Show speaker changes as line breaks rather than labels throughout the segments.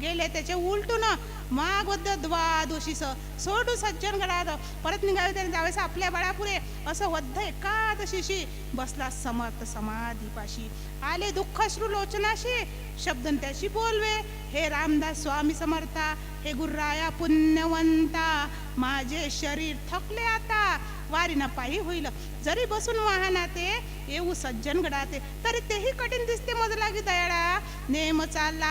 गेले त्याचे उलटून माग द्वा दोषीस सोडू सज्जन गडात. परत निघावे त्याने जावेस आपल्या बाळापुरे असं वद्ध एकादशीशी बसला समर्थ समाधीपाशी. आले दुःखश्रू लोचनाशी. शब्द त्याशी बोलवे. हे रामदास स्वामी समर्था. हे गुर्राया पुण्यवंता. माझे शरीर थकले आता. वारीना पायी होईल. जरी बसून वाहनाते येऊ सज्जन गडाते तरी तेही कठीण दिसते मजला की दयाळा. नेम चालला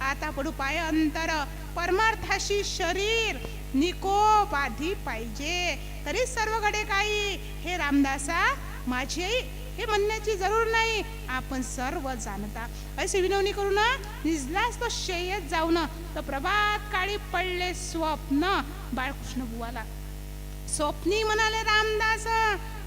आता पडू पाय अंतर. परमार्थाशी शरीर निकोपाधी पाहिजे. तरी सर्व घडे काही. हे रामदासा माझी हे म्हणण्याची जरूर नाही. आपण सर्व जाणता. असे विनवणी करून निजलाच तो शय्यत जाऊन. तर प्रभात काळी पडले स्वप्न. बाळकृष्ण बुवाला. स्वप्नी म्हणाले रामदास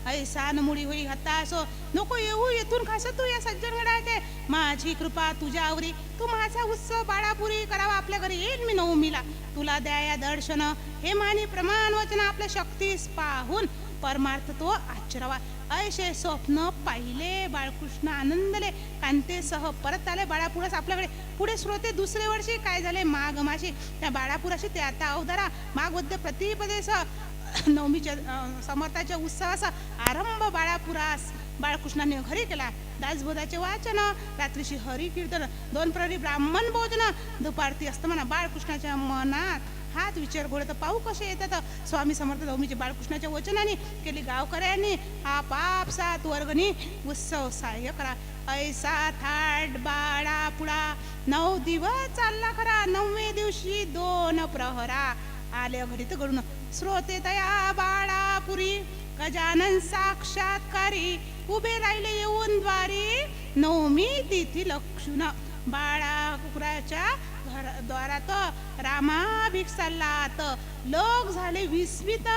ऐ मुडी होई हताश. नको येऊ येथून खास तू या सज्जनगडाचे माझी कृपा तुझ्यावरी तू माझा उत्सव बाळापुरी करावा आपल्या घरी. येईल मी नवमीला. तुला द्या या दर्शन. हे मानी प्रमाण वचन आपल्या शक्तीस पाहून. परमार्थ तो आचरावा. ऐसे स्वप्न पाहिले बाळकृष्ण आनंदले. कांतेसह परत आले बाळापुरास आपल्याकडे. पुढे श्रोते दुसरे वर्षी काय झाले? माघ माशी. त्या बाळापुराशी ते आता अवधारा. माघ वद्य प्रतिपदेश. नवमीच्या समर्थाच्या उत्सवाचा आरंभ बाळापुरास बाळकृष्णाने घरी केला. दासबोधाचे वाचन रात्रीची हरी कीर्तन दोन प्रहरी ब्राह्मण भोजन दुपारती असताना बाळकृष्णाच्या मनात हात विचार घोडत पाहू कसे येतात? स्वामी समर्थ नवमीचे बाळकृष्णाच्या वचनाने केली गावकऱ्यांनी आप आप सात वर्गणी उत्सव सहाय्य करा. ऐसा थाट बाळापुडा नऊ दिवस चालला खरा नववे दिवशी दोन प्रहरा. आले तर घडून श्रोते तया बाळापुरी गजानन साक्षात्कारी उभे राहिले येऊन द्वारी नवमी तिथी लक्षुण. बाळा कुकराच्या घर द्वारात रामाभिक चाललात लोक झाले विस्मित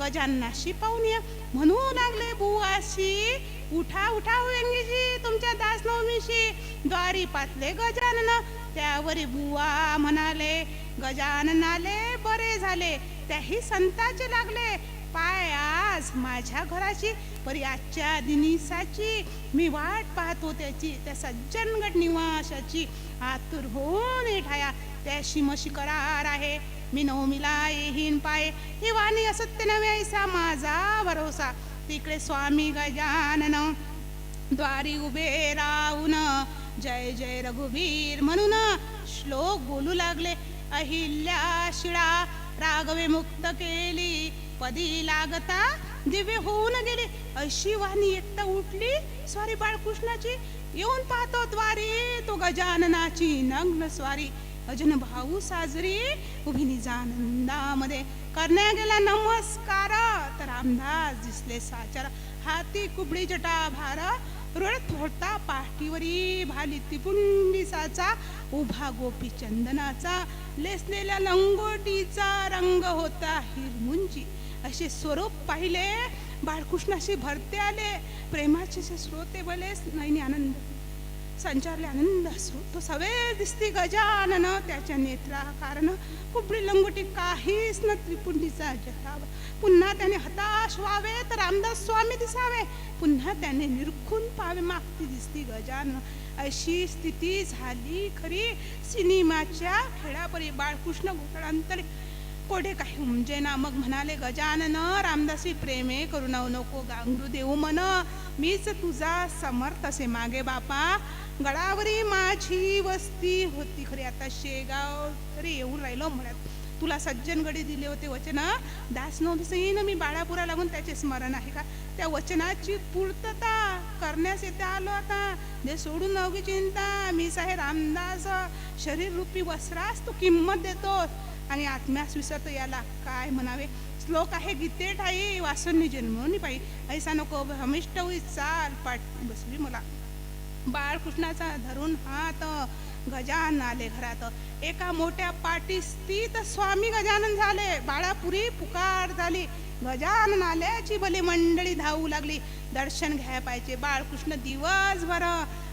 गजाननाशी पाहुणे म्हणू लागले बुवाशी उठा उठा हो व्यंगीजी तुमच्या दासनवमीशी. द्वारी पातले गजानन त्यावरी बुवा म्हणाले गजानन आले बरे झाले त्याही संताचे लागले. पाय आज माझ्या घराची परी आजच्या दिनीसाची मी वाट पाहतो त्याची त्या सज्जनगड निवासाची. आतुर होऊन येठाया त्याशी मशी करार आहे. मी नवमीला येहीन पाय. ही वाणी असत्य नव्हे ऐसा माझा भरोसा. तिकडे स्वामी गजानन द्वारी उभे राहून जय जय रघुवीर म्हणून श्लोक बोलू लागले. अहिल्या शिळा रागवे मुक्त केली. पदी लागता दिव्य होऊन गेले. अशी वाणी एकटा उठली. स्वारी बाळकृष्णाची. येऊन पाहतो द्वारी तो गजाननाची नग्न स्वारी. अजन भाऊ साजरी. उभी निजानंदामध्ये. करण्या गेला नमस्कार. तर रामदास दिसले साचार. हाती कुबडी जटा भारा रडत होता पाठीवरी भाली तिपुंडीसाचा उभा गोपी चंदनाचा. लेसलेल्या लंगोटीचा रंग होता हिरमुंची असे स्वरूप पाहिले बाळकृष्णाशी भरते आले. प्रेमाचे असे श्रोते बले नैनी आनंद. संचारले आनंद असू तो सवे दिसते गजानन त्याच्या नेत्रा कारण कुबडी लंगोटी काहीच न त्रिपुंडीचा जगाव पुन्हा त्याने हताश व्हावे तर रामदास स्वामी दिसावे. पुन्हा त्याने निरखून पावे मागती दिसती गजानन. अशी स्थिती झाली खरी. सिनेमाच्या खेळापरी बाळकृष्ण घोटाळांतरे कोठे काही उमजेना मग म्हणाले गजानन रामदासी प्रेमे करू नव नको गांगरू देऊ मन. मीच तुझा समर्थ असे मागे बापा. गडावरी माझी वस्ती होती खरी. आता शेगाव रे येऊन राहिलो म्हणत. तुला सज्जन गडी दिले होते वचन. दास नोंदसहीन मी बाळापुरा लागून त्याचे स्मरण आहे का? त्या वचनाची पूर्तता करण्यास येथे आलो आता. जे सोडून नवगी चिंता. मी आहे रामदास. शरीर रूपी वस्त्रास तू किंमत देतो आणि आत्म्यास विसरतो याला काय म्हणावे? श्लोक आहे गीते ठाई वासनी जन्मनी पायी ऐसा नको हमिष्ट होई चाल पाठ बसली मला. बाळकृष्णाचा धरून हात गजान आले घरात. एका मोठ्या पाटी स्थित स्वामी गजानन झाले. बाळापुरी पुकार झाली. गजानन आल्याची भले मंडळी धावू लागली. दर्शन घ्याय पाहिजे बाळकृष्ण दिवसभर.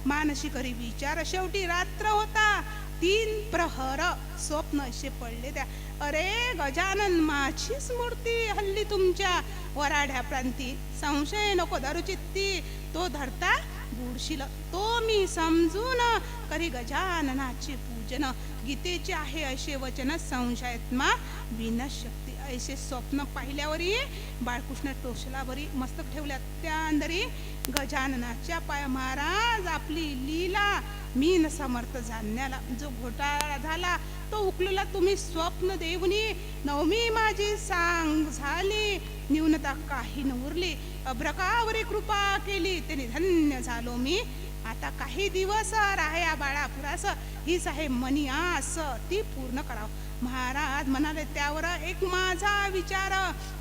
मानसी करी विचार शेवटी रात्र होता. तीन प्रहर स्वप्न असे पडले त्या. अरे गजानन माझीच मूर्ती हल्ली तुमच्या वराढ्या प्रांती. संशय नको धरू चित्ती. तो धरता बुडशील. तो मी समजून करी गजाननाचे पूजन. गीतेचे आहे असे वचन संशयात्मा विनश्य. असे स्वप्न पाहिल्यावरी बाळकृष्ण टोचलावरी मस्तक ठेवल्या त्या अंदरी गजाननाच्या पाय महाराज आपली लीला मी न समर्थ जाणण्याला जो घोटाळा झाला तो उकलला तुम्ही स्वप्न देऊनी. नवमी माझी सांग झाली न्यूनता काही न उरली. अभ्रकावरी कृपा केली त्याने धन्य झालो मी. आता काही दिवस राहया बाळापुरास हीच आहे मनी आस ती पूर्ण करावं. महाराज म्हणाले त्यावर एक माझा विचार.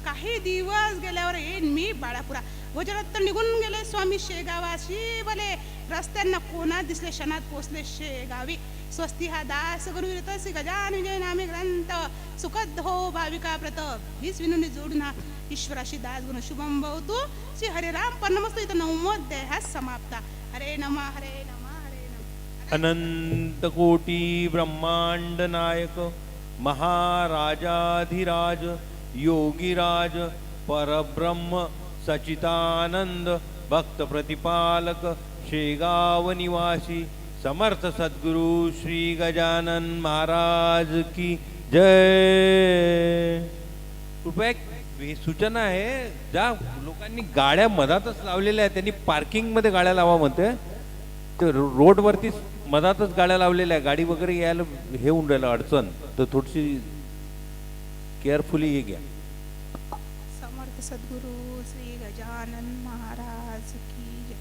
काही दिवस गेल्यावर येईन मी बाळापुरा. गुजरात तर निघून गेले स्वामी शेगावाशी भले रस्त्यांना कोणा दिसले क्षणात पोचले शेगावी. स्वस्ती हा दास गुरु श्री गजान विजय नामे ग्रंथ. सुखद हो भाविका प्रत हीच विनोनी जोडून हा ईश्वराशी दास गुण शुभम भवतु. श्री हरे राम परमस्तु इथं नवमोध्याय हा समाप्ता. हरे नम हरे नम हरे नम।
अनंत कोटी ब्रह्मांड नायक महाराजाधिराज योगीराज परब्रह्म सचितानंद भक्त प्रतिपालक शेगाव निवासी समर्थ सद्गुरु श्री गजानन महाराज की जय। कृपया सूचना आहे ज्या लोकांनी गाड्या मधातच लावलेल्या आहेत त्यांनी पार्किंगमध्ये गाड्या लावा म्हणते ते रोडवरतीच रोडवरती मधातच गाड्या लावलेल्या आहे गाडी वगैरे यायला हे होऊन राहिलं अडचण. तर थोडीशी केअरफुली हे घ्या.
समर्थ सद्गुरु श्री गजानन महाराज की जय.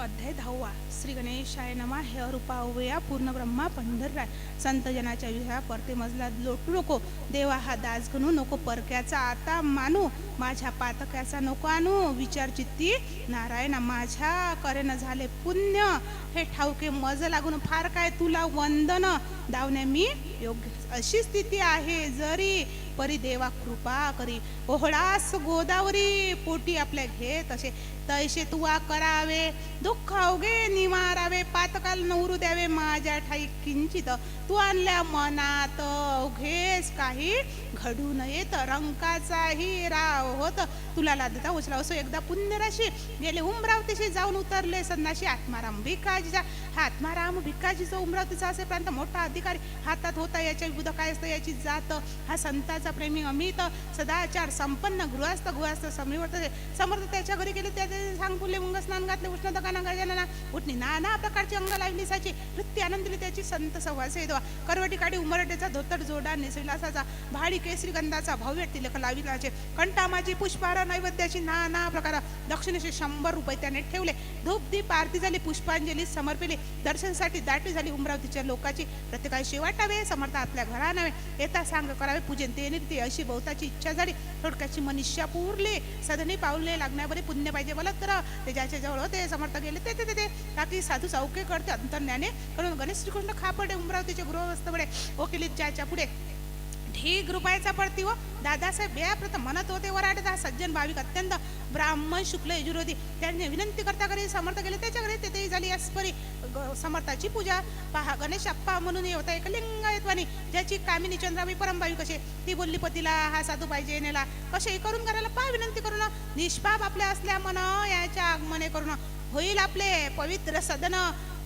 अध्याय दहावा. श्री गणेशाय नमा. हे रूपावया पूर्ण ब्रह्मा पंढरराय. संत जनाच्या विहा परते मजला लोटू नको देवा हा दास घणू नको परक्याचा आता मानू. माझ्या पातक्याचा नको आणू. विचार चित्ती नारायणा माझ्या करेन झाले पुण्य. हे ठाऊके मज लागून फार काय तुला वंदन? धावणे मी योग्य अशी स्थिती आहे जरी. परी देवा कृपा करी. ओहळास गोदावरी. पोटी आपल्या घेत असे. तैसे तुवा करावे दुःख अवघे निवारावे पातकाल नवरू द्यावे माझ्या ठाई किंचित. तू आणल्या मनात अवघेस काही घडू नये तर रंकाचाही राव होत. तुला लादता उचला असो एकदा पुण्यराशी गेले उमरावतीशी जाऊन उतरले संन्याशी. आत्माराम भिकाजीचा हा आत्माराम भिकाजीचा उमरावतीचा असे प्रांत मोठा अधिकारी हातात होता याच्या विबुध काय असतं याची जात. हा संताचा प्रेमी अमित सदाचार संपन्न गृहस्थ गृहस्थ समीवर्त समर्थ त्याच्या घरी गेले त्या सांग फुले मुंग स्नान घातले उष्ण दकाना गजानना. उठणी नाना प्रकारची अंग लावली साची नृत्य आनंदली त्याची संत सहवास देवा. करवटी काढी उमरटेचा धोतर जोडा निसविलासाचा भाडी केसरी गंधाचा भव्य तिलक लाविलाचे कंटामाची पुष्पार नैवेद्याची नाना प्रकार. दक्षिणेचे शंभर रुपये त्याने ठेवले. धूप दीप आरती झाली पुष्पांजली समर्पिली. दर्शनासाठी दाटी झाली उमरावतीच्या लोकाची. प्रत्येकाशी वाटावे समर्थ आपल्या घरा नव्हे. येता सांग करावे पूजन ते निर्ती अशी बहुताची इच्छा झाली. थोडक्याची मनुष्या पुरले. सदनी पावले लागण्यावरी पुण्य पाहिजे मला बोलत ते ज्याच्या जवळ होते समर्थ गेले ते ते ते साधू चौके करते अंतर्ज्ञाने करून गणेश श्रीकृष्ण खापडे उमरावतीचे गृहस्थपडे वकिलीत ज्याच्या पुढे ढीग रुपयाचा पडती व दादासाहेब बेप्रथम म्हणत होते वराडे हा सज्जन भाविक अत्यंत ब्राह्मण शुक्ल यजुर्वेदी त्यांनी विनंती करता घरी समर्थ गेले त्याच्या घरी तेथेही झाली अस्परी समर्थाची पूजा. पहा गणेश अप्पा म्हणून हे होता एक लिंगायतवाणी ज्याची कामिनी चंद्रामी परमभाविक कसे ती बोलली पतीला हा साधू पाहिजे नेला कसे करून करायला पहा विनंती करून निष्पाप आपल्या असल्या मन याच्या आगमने करून होईल आपले पवित्र सदन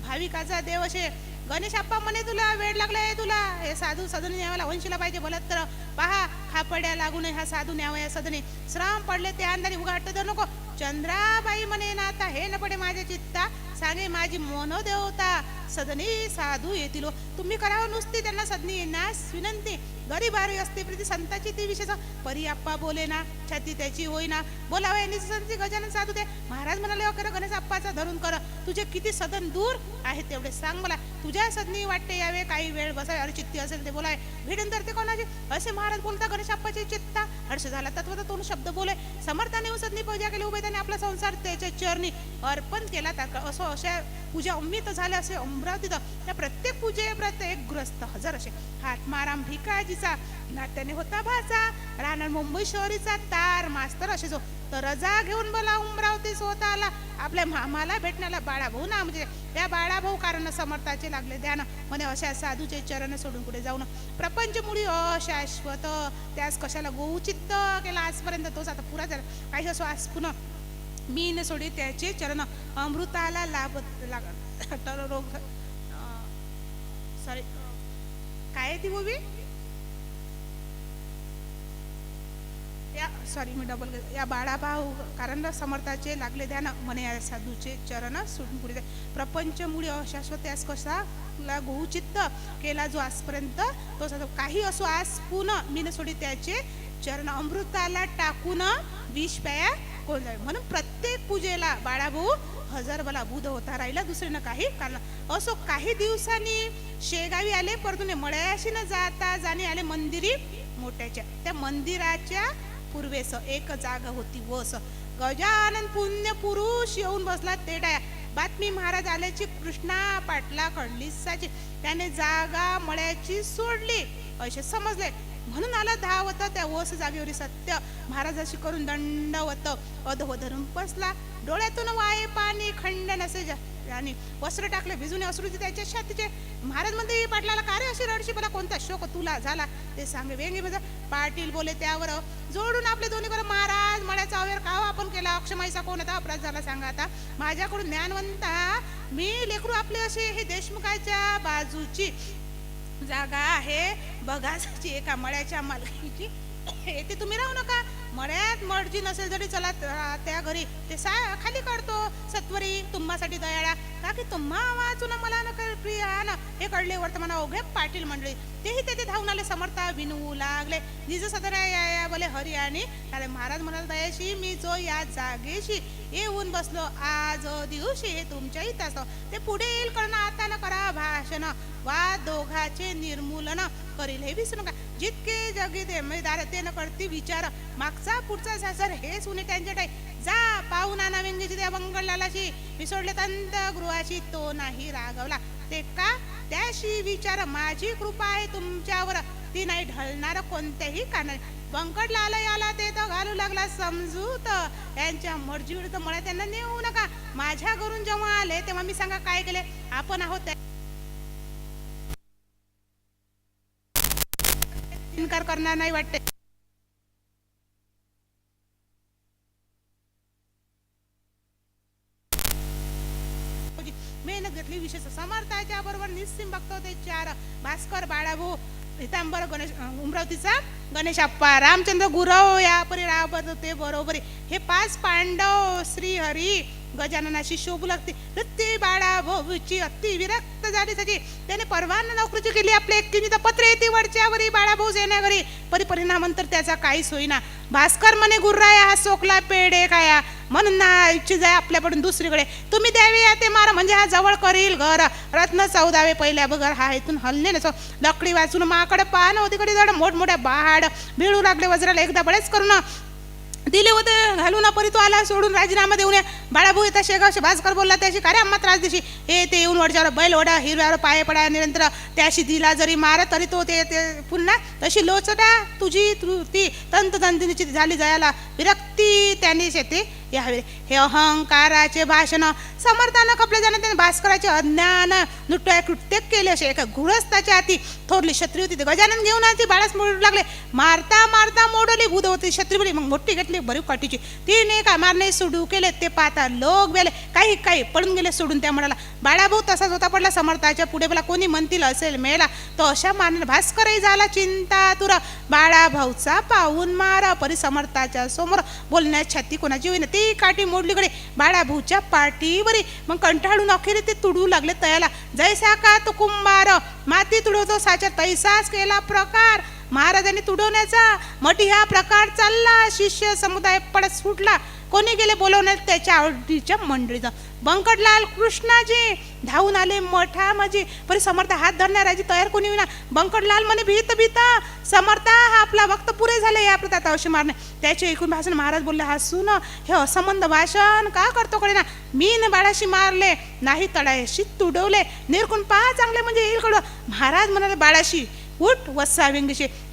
भाविकाचा देव असे गणेश अप्पा म्हणे तुला वेळ लागलाय तुला हे साधू सदन न्यावाला वंशीला पाहिजे भलत तर पहा खापड्या लागू नये हा साधू न्यावा या सदने श्राम पडले ते अंधारी उघाटत तर नको चंद्राबाई म्हणे ना आता हे न पडे माझ्या चित्ता. सांगे माझी मनोदेवता. सदनी साधू येतील हो. तुम्ही करावं नुसती त्यांना सदनी येण्यास विनंती. गरीबारी असते प्रीती संताची ती विशेष. परी आप्पा बोले ना छाती त्याची होईना बोलावं यांनी संती गजानन साधू दे. महाराज म्हणाले हो कर गणेश आप्पाचा धरून कर. तुझे किती सदन दूर आहे तेवढे सांग मला. तुझ्या सदनी वाटते यावे काही वेळ बसाय अरे चित्ती असेल ते बोलाय. भिडून तर ते कोणाची? असे महाराज बोलता गणेश आप्पाची चित्ता. हर्ष झाला तत्व तोंड शब्द बोले. समर्थाने येऊन सदनी पूजा केली उभे त्याने आपला संसार त्याच्या चरणी अर्पण केला. त्या असं अशा पूजा अमित झाल्या असे अमरावतीत त्या प्रत्येक पूजे प्रत्येक गृहस्थ हजर असे. हातमाराम भिकाजीचा नात्याने होता भाचा राहणार मुंबई शहरीचा तार मास्तर असे जो तर रजा घेऊन बोला उमरावती स्वतः आला आपल्या मामाला भेटण्याला बाळाभाऊ ना म्हणजे या बाळाभाऊ कारण समर्थाचे लागले ध्यान. म्हणे अशा साधूचे चरण सोडून कुठे जाऊन प्रपंच मुळी अशाश्वत त्यास कशाला गोचित्त केला आजपर्यंत तोच आता पुरा झाला. काही असो आज पुन्हा मी न सोडी त्याचे चरण अमृताला लाभ लाग तर रोग सॉरी काय आहे ती मूवी या सॉरी मी डबल या बाळाभाऊ कारण समर्थाचे लागले ध्यान म्हणे या साधूचे चरण सुटून पुढे जाय. प्रपंच मुळे अशाश्वत यास कसा? ला चित्त केला जो आजपर्यंत तो साधू. काही असो आज पुन्हा मी न सोडी त्याचे चरण अमृताला टाकून विष प्याया कोण जावे म्हणून प्रत्येक पूजेला बाळाभाऊ हजर बला बुध होता राहिला दुसरीनं काही कारण असो काही दिवसांनी शेगावी आले परतून मळ्याशी न जाता जाणे आले मंदिरी मोठ्याच्या. त्या मंदिराच्या पूर्वेस एक जागा होती वस. गजानन पुण्य पुरुष येऊन बसला तेडाया बातमी महाराज आल्याची कृष्णा पाटला खंडलीसाची. त्याने जागा मळ्याची सोडली. असे समजले. म्हणून आला धावत त्या ओस जागेवरी सत्य महाराजाशी करून दंडवत अधव धरून बसला. डोळ्यातून वाये पाणी खंड नसे आणि वस्त्र टाकले भिजून अश्रूची त्याच्या छातीचे. महाराज म्हणते पाटलाला का रे अशी रडशी मला कोणता शोक तुला झाला? ते सांगे वेंगे म्हणजे पाटील बोले त्यावर जोडून आपले दोन्ही बरं महाराज मळ्याचा अवेर का आपण केला? अक्षमाईचा कोण आता अपराध झाला सांगा आता. माझ्याकडून ज्ञानवंता मी लेकरू आपले असे हे देशमुखाच्या बाजूची. जागा आहे. बघाची एका मळ्याच्या मालकीची. येथे तुम्ही राहू नका. मळ्यात मर्जी नसेल जरी चला त्या घरी ते सा खाली काढतो. सत्वरी तुम्हासाठी दयाळा. का की तुम्हा वाचून मला न कर प्रिया ना हे कळले वर्तमान ओघे पाटील मंडळी. तेही तेथे धावून आले. समर्था विनवू लागले. निज सदरा या या बोले हरी आणि अरे महाराज म्हणाल दयाशी मी जो या जागेशी येऊन बसलो आज दिवशी हे तुमच्या हिताच ते पुढे येईल करणं आता न करा भाषण. वा दोघाचे निर्मूलन करील. हे विसरू नका. जितके जगी दे मैदार ते न करती विचार. मागचा पुढचा सासर हे सुने त्यांच्या टाई जा पाहून आणा त्या बंगलालाशी विसरले तंत गृहाशी तो नाही रागवला. ते का? त्याशी विचार. माझी कृपा आहे तुमच्यावर. ती नाही ढळणार कोणत्याही काना बंकटला आला याला ते तर घालू लागला समजूत. यांच्या मर्जीवर तर मला त्यांना नेऊ नका. माझ्या घरून जेव्हा आले तेव्हा मी सांगा काय केले? आपण आहोत त्या- इन्कार करणार नाही वाटते. मेहनत घेतली विशेष समर्थाच्या बरोबर निस्सिम बघतो ते चार. भास्कर बाळाभाऊ हितांबर गणेश उमरावतीचा गणेश अप्पा रामचंद्र गुरव या परी राबत होते बरोबरी. हे पाच पांडव श्री हरी गजाननाशी शोभू लागते. ती बाळा भाऊची अति विरक्त झाली सजी त्याने परवाना नोकरीची केली आपल्या एकटीने तर पत्र येते वरच्यावरी बाळा भाऊ येण्या घरी परी परिणामांतर त्याचा काहीच होईना. भास्कर म्हणे गुर्राया हा सोकला पेडे काया म्हणून ना इच्छित जाय आपल्याकडून दुसरीकडे. तुम्ही द्यावे या ते मारा म्हणजे हा जवळ करील घर. रत्न चौदावे पहिल्या बगर हा इथून हल्ले नसो. लकडी वाचून माकडे पाहणं होती कडे जड मोठमोठ्या बाहाड. भिळू लागले वज्राला एकदा बळेच करून. दिले होते घालून परी तो आला सोडून राजीनामा देऊन या. बाळाभाऊ येता शेगावशी भास्कर बोलला त्याशी काय अम्मा त्रास दिशी. हे ते येऊन वडच्यावर बैल ओढा हिरव्यावर पाय पडा निरंतर त्याशी दिला जरी मारा तरी तो ते ते पुन्हा तशी लोचटा तुझी तू ती तंत तंतिनीची झाली जायला. विरक्ती त्यांनीच येते यावे. हे अहंकाराचे भाषण समर्थानं खपले जाणं त्याने भास्कराचे अज्ञान नुट्या कृत्य केले असे. एका गृहस्थाच्या हाती थोरली शत्री होती. ते गजानन घेऊन आली. ती बाळास मोडू लागले. मारता मारता मोडली. बुध होती. क्षत्रिय बोली मग मोठी घेतली बरी काठीची. तिने का मारणे सुडू केले? ते पाहता लोक गेले. काही काही पडून गेले सोडून त्या म्हणाला बाळाभाऊ तसाच होता पडला. समर्थाच्या पुढे मला कोणी म्हणतील असेल मेला. तो अशा मारणे भास्करही झाला चिंता तुरा बाळाभाऊचा पाहून मारा. परी समर्थाच्या समोर बोलण्यात छाती कोणाची होईना. ती काठी मोडलीकडे बाळाभाऊच्या पाठीवरी. मग कंटाळून अखेरी ते तुडू लागले तयाला. जैसा का तो कुंभार? माती तुडवतो साचा तैसाच केला प्रकार. महाराजांनी तुडवण्याचा. मटी हा प्रकार चालला. शिष्य समुदाय पडत सुटला. कोणी गेले बोलवण्यात त्याच्या आवडीच्या मंडळीचा. बंकटलाल कृष्णाजी धावून आले मठा माझी परी समर्थ हात धरणाराजी तयार कोणी विना बंकटलाल म्हणे भीत भीत समर्थ हा आपला वक्त पुरे झाले या प्रतात अवश्य मारणे. त्याचे एकूण भाषण महाराज बोलले हसून हे असंबंध भाषण का करतो कडे ना मी न बाळाशी मारले नाही तळाशी तुडवले. निरकून पहा चांगले म्हणजे येईल कडं महाराज म्हणाले बाळाशी उठ वस्सा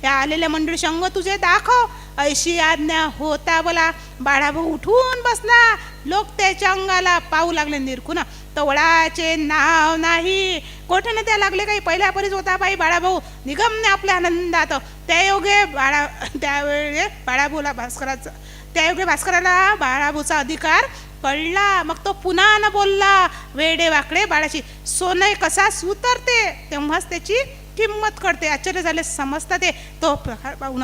या आलेल्या मंडळी शंग तुझे दाखव. ऐशी आज्ञा होता बोला. बाळाभाऊ उठून बसला. लोक त्याच्या अंगाला पाहू लागले निरखून. तवळाचे नाव नाही. कोठे त्या लागले काही? पहिल्या परीच होता बाई बाळाभाऊ. निगमने आपल्या आनंदात. त्या योगे बाळा त्यावेळे बाळाभाऊला भास्कराचा त्या योगे भास्कराला बाळाभाऊचा अधिकार कळला. मग तो पुन्हा न बोलला. वेडे वाकडे बाळाची सोनय कसा सुतरते? तेव्हाच त्याची किंमत कळते आश्चर्य झाले समजता ते. तो प्रकार पाहून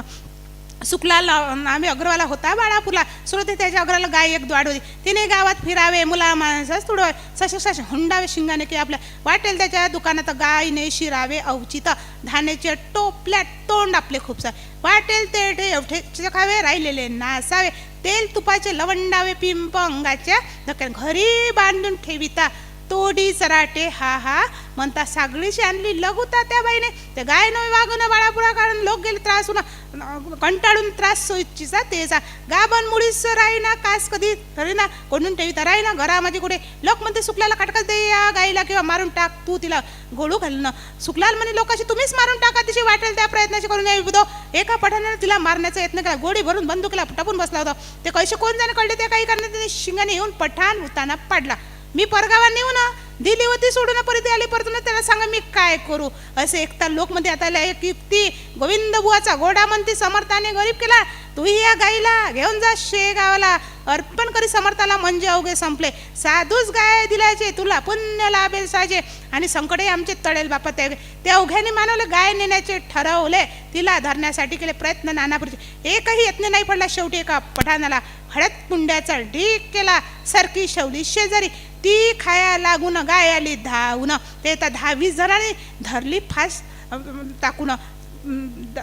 सुकलाल आम्ही अग्रवाला होता बाळापूरला. सुरते त्याच्या अग्राला गाय एक द्वाड होती. तिने गावात फिरावे मुला माणसाच तुडवावे सशे सशे हुंडावे शिंगाने की आपल्या. वाटेल त्याच्या दुकानात गायने शिरावे अवचित धान्याचे टोपल्यात तोंड आपले खूप सारे वाटेल ते एवढे खावे राहिलेले नासावे. तेल तुपाचे लवंडावे पिंप अंगाच्या धक्क्याने घरी बांधून ठेविता. तोडी सराटे हा हा. म्हणता सागळीशी आणली लघुता त्या बाईने. ते गाय नव्हे वागून बाळापुरा कारण लोक गेले त्रास होणं कंटाळून त्रास सोयीचा तेचा गाबन मुळीस राहीना कास कधी तरी ना कोणून ठेवी तर राहीना घरामध्ये कुठे? लोक म्हणते सुकल्याला काटकच दे या गाईला किंवा मारून टाक तू तिला गोळू घालणं सुकलाल म्हणे लोकांशी तुम्हीच मारून टाका तिची वाटेल त्या प्रयत्नाशी करून यावी एका पठाणाने तिला मारण्याचा यत्न केला गोडी भरून बंदुकीला टपून बसला होता. ते कैसे कोण जाणे कळले? ते काही करण्यात त्याने शिंगाने येऊन पठाण उताना पाडला. मी परगावा नेऊ ना? दिली होती सोडून परत आली परतून त्याला सांगा मी काय करू? असे एकता लोक मध्ये आता एक युक्ती. गोविंद बुवाचा घोडा म्हणते समर्थाने गरीब केला. तूही या गाईला घेऊन जा शे गावाला अर्पण करी समर्थाला म्हणजे अवघे संपले. साधूच गाय दिल्याचे तुला पुण्य लाभेल साजे. आणि संकटे आमचे तळेल बापा त्या त्या अवघ्याने मानवले गाय नेण्याचे ठरवले. तिला धरण्यासाठी केले प्रयत्न नानापूरचे. एकही यत्न नाही पडला शेवटी एका पठाणाला. हळद पुंड्याचा ढीक केला. सरकी शेवली शेजारी. ती खाया लागून गाय आली धावून. ते तर दहावीस जणांनी धरली फास टाकून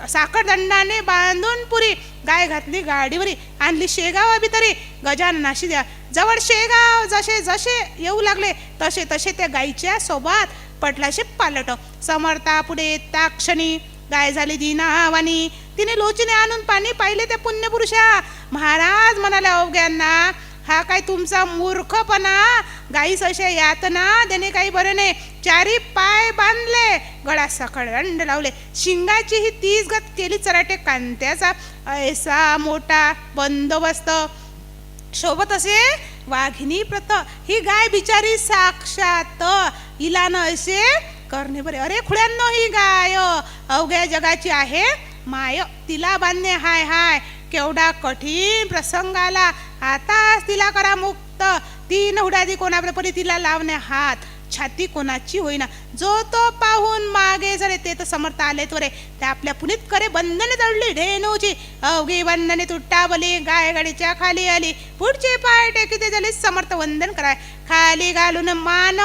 साखरदंडाने बांधून पुरी गाय घातली गाडीवरी आणली शेगावा तरी गजाननाशी द्या. जवळ शेगाव जसे जसे येऊ लागले तसे तसे त्या गायीच्या सोबत पटलाशे पालट. समर्था पुढे त्या क्षणी गाय झाली दिनावानी. तिने लोचीने आणून पाणी पाहिले त्या पुण्यपुरुषा. महाराज म्हणाले अवघ्यांना हा काय तुमचा मूर्खपणा? गाईस अशा यातना देणे काही बरं नाही. चारी पाय बांधले गळा सखळ दंड लावले. शिंगाची ही तीस गत केली चराटे कांत्याचा. ऐसा मोठा बंदोबस्त. सोबत असे? वाघिनी प्रत. ही गाय बिचारी साक्षात. हिलानं असे करणे बरे. अरे खुळ्यांनो ही गाय. अवघ्या जगाची आहे माय. तिला बांधणे हाय हाय. केवढा कठीण प्रसंग आला. आताच तिला करा मुक्त. तीन नवडादी कोणाबरोबर तिला लावणे हात. छाती कोणाची होईना. जो तो पाहून मागे जरे ते तर समर्थ आले त्वरे ते आपल्या पुनीत करे बंधने दडली ढेनूची अवघी बंधने तुट्टावली गाय गाडीच्या खाली आली. पुढचे पाय टेकी ते झाले समर्थ वंदन कराय. खाली घालून मान.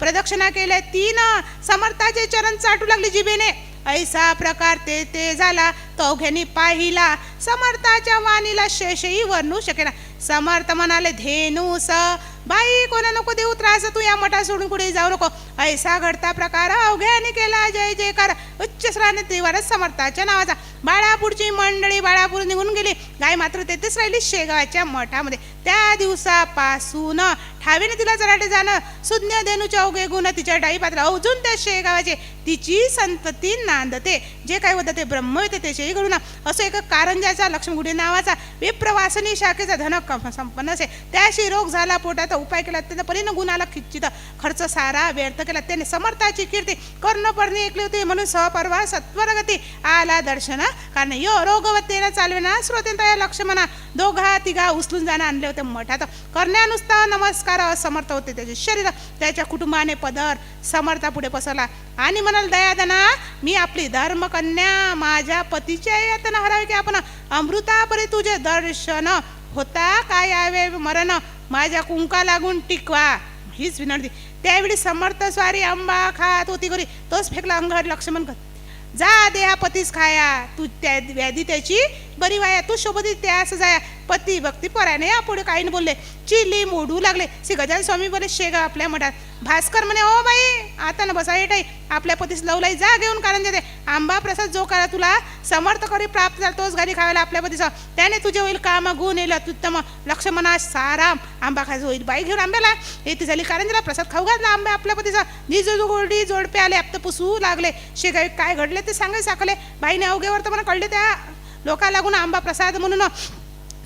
प्रदक्षिणा केल्या तीन. समर्थाचे चरण चाटू लागले जिबेने ऐसा प्रकार ते ते झाला तो अवघ्यानी पाहिला. समर्थाच्या वाणीला शेषही वर्णू शकेना. समर्थ म्हणाले धेनूस बाई कोणा नको देऊ त्रास तू या मठा सोडून कुठे जाऊ नको. ऐसा घडता प्रकार अवघ्याने केला जय जयकार. उच्च श्राने त्रिवारच समर्थाच्या नावाचा. बाळापूरची मंडळी बाळापूर निघून गेली. गाय मात्र तेथेच राहिली शेगावाच्या मठामध्ये. त्या दिवसापासून ठावीने तिला चराटे जाणं. सुज्ञ देनूच्या अवघे गुण तिच्या डाई पात्र अजून त्या शेगावाचे तिची संतती नांदते. जे काही होतं ते ब्रह्म येते शेही घडून असं एक कारंजाचा लक्ष्मीगुढी नावाचा विप्रवासनी शाखेचा धन संपन्न असे. त्याशी रोग झाला पोटाचा उपाय केला त्याचा परिण गुणाला खिच्चित. खर्च सारा व्यर्थ केला. त्याने समर्थाची कीर्ती. कर्णपर्णी ऐकली होती म्हणून सहपर्वा सत्वरगती. आला दर्शन. कारण यो रोगवतेनं चालविना श्रोतेंता म्हणा दोघा तिघा उचलून जाणं आणले होते मठात करण्या नुसता नमस्कार समर्थ होते त्याचे शरीर. त्याच्या कुटुंबाने पदर समर्था पुढे पसरला. आणि म्हणाल दयादना मी आपली धर्मकन्या माझ्या पतीच्या यातना हरावे की आपण अमृतापरी तुझे दर्शन होता काय यावे मरण? माझ्या कुंका लागून टिकवा. हीच विनंती. त्यावेळी समर्थ स्वारी आंबा खात होती घरी. तोच फेकला अंगहर लक्ष्मण कर जा देहा पतीस खाया. तू त्या व्याधी त्याची बरी वाया तू शोभती त्यास जाया पती भक्ती पराने या पुढे काही नाही बोलले. चिली मोडू लागले. श्री गजानन स्वामी बोले शेगा आपल्या मठात. भास्कर म्हणे ओ बाई आता ना बसा येटाई. आपल्या पतीस लवलाई जा घेऊन कारण देते. आंबा प्रसाद जो करा तुला समर्थ करी प्राप्त झाला तोच घरी खायला आपल्या पतीचा त्याने तुझे होईल काम गुण येईल अत्युत्तम. लक्ष्मणा साराम. आंबा खायचं होईल बाई घेऊन आंब्याला. येते झाली कारण दिला प्रसाद खाऊ घातला आंबा आपल्या पतीचा निज गोडी जोडपे आले आप पुसू लागले. शेगावी काय घडले ते सांगाय साकले. बाईने अवघे तर म्हणा कळले त्या लोका लागून आंबा प्रसाद म्हणून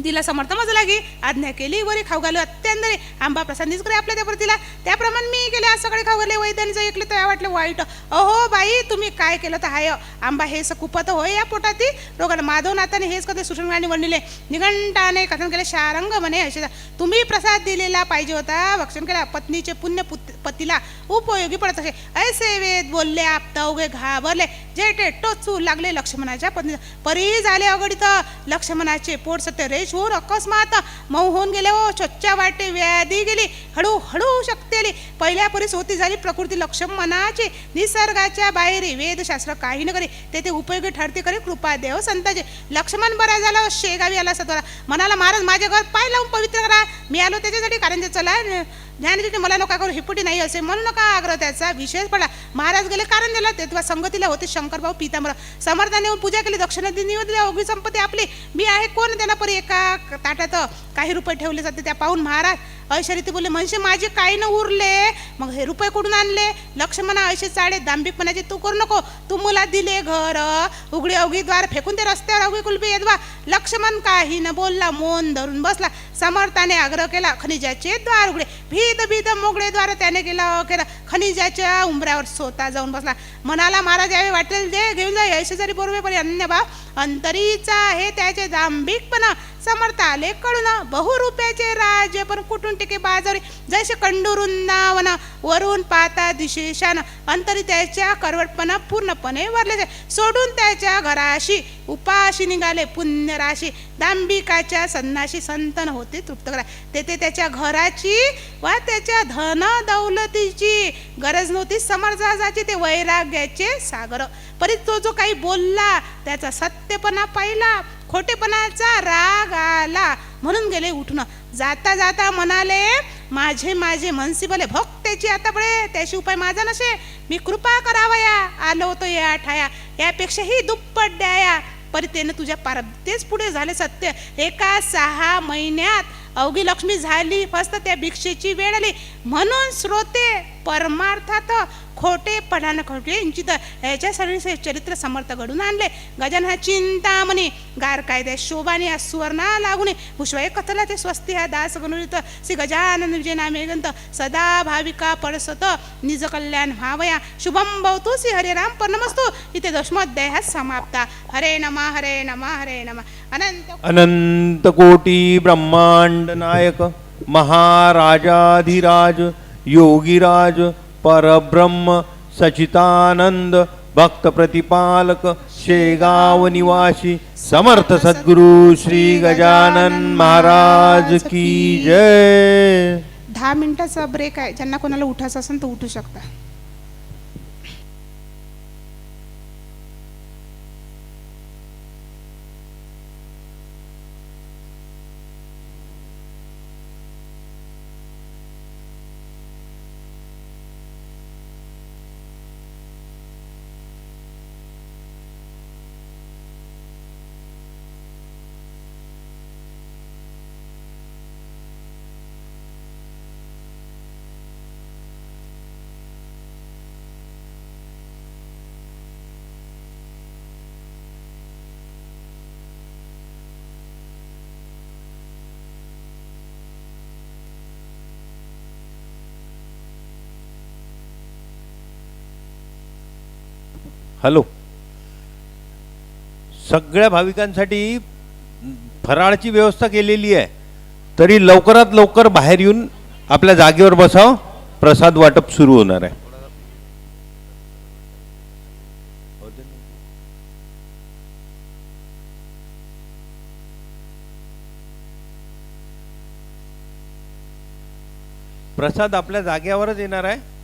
तिला समर्थ मजा लागी. आज्ञा केली वरी खाऊ घालू. अत्यंतरी आंबा प्रसादीच करे आपल्या त्यावर तिला त्याप्रमाणे मी गेले आज सगळे खाऊ घाले वैद्यानीचं ऐकलं तर वाटलं वाईट. अहो बाई तुम्ही काय केलं तर हाय? आंबा हे कुपत होय या पोटाती रोगाने माधव नाताने हेच कधी सुषंगाने बनले निघंटाने कथन केले शारंग म्हणे असे तुम्ही प्रसाद दिलेला पाहिजे होता. भक्षण केला पत्नीचे पुण्य पतीला उपयोगी पडत असे. ऐसे वेद बोलले आपता उगे घाबरले. जे ते टोचू लागले लक्ष्मणाच्या पत्नी परी झाले अगडीत. लक्ष्मणाचे पोट सत्य रेश होऊन अकस्मात मऊ होऊन गेले हो स्वच्छ वाटे व्याधी गेली हळूहळू शक्ती आली. पहिल्या परीस होती झाली प्रकृती लक्ष्मणाची. निसर्गाच्या बाहेर वेदशास्त्र काही न करी तेथे उपयोगी ठरते करी कृपा देव संताचे. लक्ष्मण बरा झाला हो, शेगावी आला सत्वाला म्हणाला महाराज माझे घर पाय लावून पवित्र करा. मी आलो त्याच्यासाठी कारण जे चला. ज्ञानजीने मला नका करू हिपुटी नाही असे म्हणू नका. आग्रह त्याचा विशेष पडला. महाराज गेले कारण दिला. तेव्हा संगतीला होते शंकरभाऊ पितांबर. समर्थाने पूजा केली. दक्षिणा दिली दिली अवघी संपत्ती आपली. मी आहे कोण? त्यांना परी एका ताटात काही रुपये ठेवले जाते त्या पाहून महाराज ऐश्वरी बोलले म्हणजे माझे काही न उरले. मग हे रुपये कुठून आणले? लक्ष्मणा ऐशे चाळे दांभिकपणाचे तू करू नको. तू मुला दिले घर. उघडी अवघी द्वार फेकून ते रस्त्यावर. अवघी कुलबी येदवा लक्ष्मण काही न बोलला मोन धरून बसला. समर्थाने आग्रह केला खनिजाचे द्वार उघडे. भीत भीत मोगळे द्वार त्याने केला केला. खनिजाच्या उंबऱ्यावर स्वतः जाऊन बसला. मनाला महाराज यावे वाटेल दे घेऊन जा ऐशे बरोबर पण अन्य भाव अंतरीचा आहे त्याचे दांभिकपणा. समर्थ आले कळून. बहु रुपयाचे राज्य पण कुठून टिके बाजारी? जसे कंडुरुंदावना वरून पाता दिशेशान. अंतरी त्याच्या करवटपणा पूर्णपणे वरले सोडून त्याच्या घराशी उपाशी निघाले पुण्यराशी. दांबिकाच्या दांभिकाच्या सन्नाशी संतन होते तृप्त करा. तेथे त्याच्या घराची वा त्याच्या धन दौलतीची गरज नव्हती. समर्थाची ते वैराग्याचे सागर. परी तो जो काही बोलला त्याचा सत्यपणा पाहिला खोटेपणाचा राग आला. म्हणून गेले उठणं. जाता जाता म्हणाले माझे माझे मनसी बोले भक्तेची आता बळे त्याशी उपाय माझा नसे. मी कृपा करावया. आलो होतो या ठाया. यापेक्षाही दुप्पट द्याया. परी त्यानं तुझ्या पार तेच पुढे झाले सत्य. एका सहा महिन्यात अवघी लक्ष्मी झाली फक्त त्या भिक्षेची वेळ आली. म्हणून श्रोते परमार्थात खोटे पडान खोटे इंचित याच्यासाठी चरित्र समर्थ घडून आणले. गजान हा चिंतामणी गार कायद्या शोभाने या सुवर्णा लागून भुषवाय कथला ते स्वस्ती हा दास गणुरित श्री गजानन विजय नामे गंत सदा भाविका पडसत निज कल्याण व्हावया. शुभम भवतु श्री हरे राम परनमस्तु. इथे दशमोध्याय हा समाप्ता. हरे नमा हरे नमा हरे नमा. अनंत
अनंत कोटी ब्रह्मांड नायक महाराजाधिराज योगीराज परब्रह्म सचितानंद भक्त प्रतिपालक शेगाव निवासी समर्थ सद्गुरु श्री गजानन महाराज की जय.
दहा मिनिटाचा ब्रेक आहे. ज्यांना कोणाला उठायचं असेल तर उठू शकता.
हॅलो. सगळ्या भाविकांसाठी फराळची व्यवस्था केलेली आहे. तरी लवकरात लवकर बाहेर येऊन आपल्या जागेवर बसाव. प्रसाद वाटप सुरू होणार आहे. प्रसाद आपल्या जागेवरच येणार आहे.